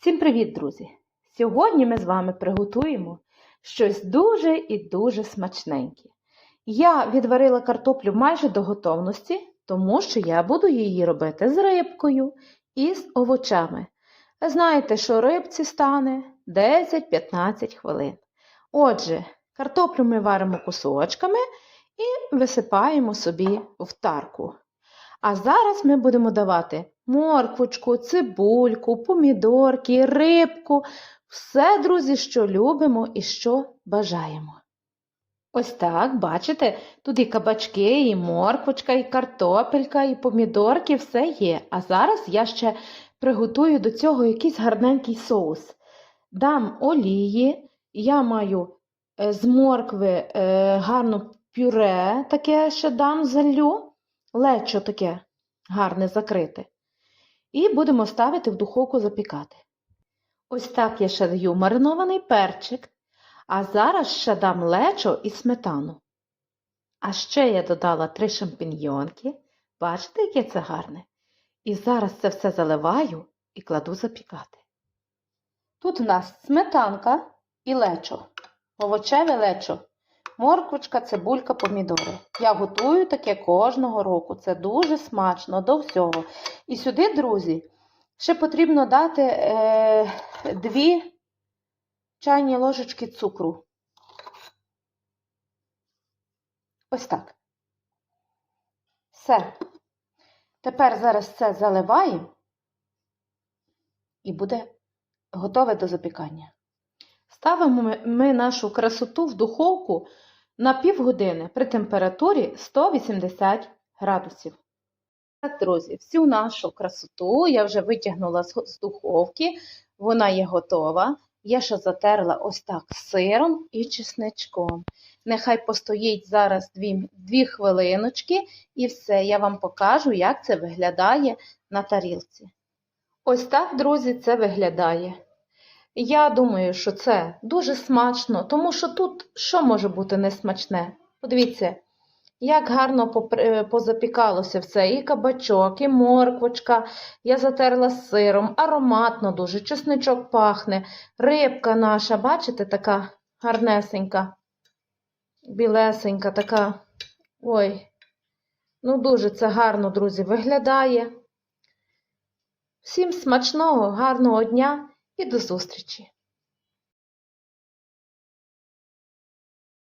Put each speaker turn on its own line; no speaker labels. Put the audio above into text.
Всім привіт, друзі! Сьогодні ми з вами приготуємо щось дуже і дуже смачненьке. Я відварила картоплю майже до готовності, тому що я буду її робити з рибкою і з овочами. Знаєте, що рибці стане 10-15 хвилин. Отже, картоплю ми варимо кусочками і висипаємо собі в тарку. А зараз ми будемо давати морквочку, цибульку, помідорки, рибку, все, друзі, що любимо і що бажаємо. Ось так, бачите, тут і кабачки, і морквочка, і картопелька, і помідорки, все є. А зараз я ще приготую до цього якийсь гарненький соус. Дам олії, я маю е, з моркви е, гарно пюре, таке ще дам залю, лечо таке гарне закрите. І будемо ставити в духовку запікати. Ось так я ще даю маринований перчик, а зараз ще дам лечо і сметану. А ще я додала три шампіньйонки. Бачите, яке це гарне? І зараз це все заливаю і кладу запікати. Тут у нас сметанка і лечо, овочеве лечо, морквочка, цибулька, помідори. Я готую таке кожного року. Це дуже смачно до всього. І сюди, друзі, ще потрібно дати е, дві чайні ложечки цукру. Ось так. Все. Тепер зараз це заливаємо і буде готове до запікання. Ставимо ми- нашу красоту в духовку на півгодини при температурі 180 градусів. Так, друзі, всю нашу красоту я вже витягнула з духовки, вона є готова. Я ще затерла ось так сиром і чесничком. Нехай постоїть зараз дві, дві хвилиночки, і все, я вам покажу, як це виглядає на тарілці. Ось так, друзі, це виглядає. Я думаю, що це дуже смачно, тому що тут що може бути несмачне? Подивіться, як гарно позапікалося все, і кабачок, і морквочка. Я затерла з сиром, ароматно дуже, чесничок пахне, рибка наша, бачите, така гарнесенька, білесенька, така. Ой, ну дуже це гарно, друзі, виглядає. Всім смачного, гарного дня і до зустрічі!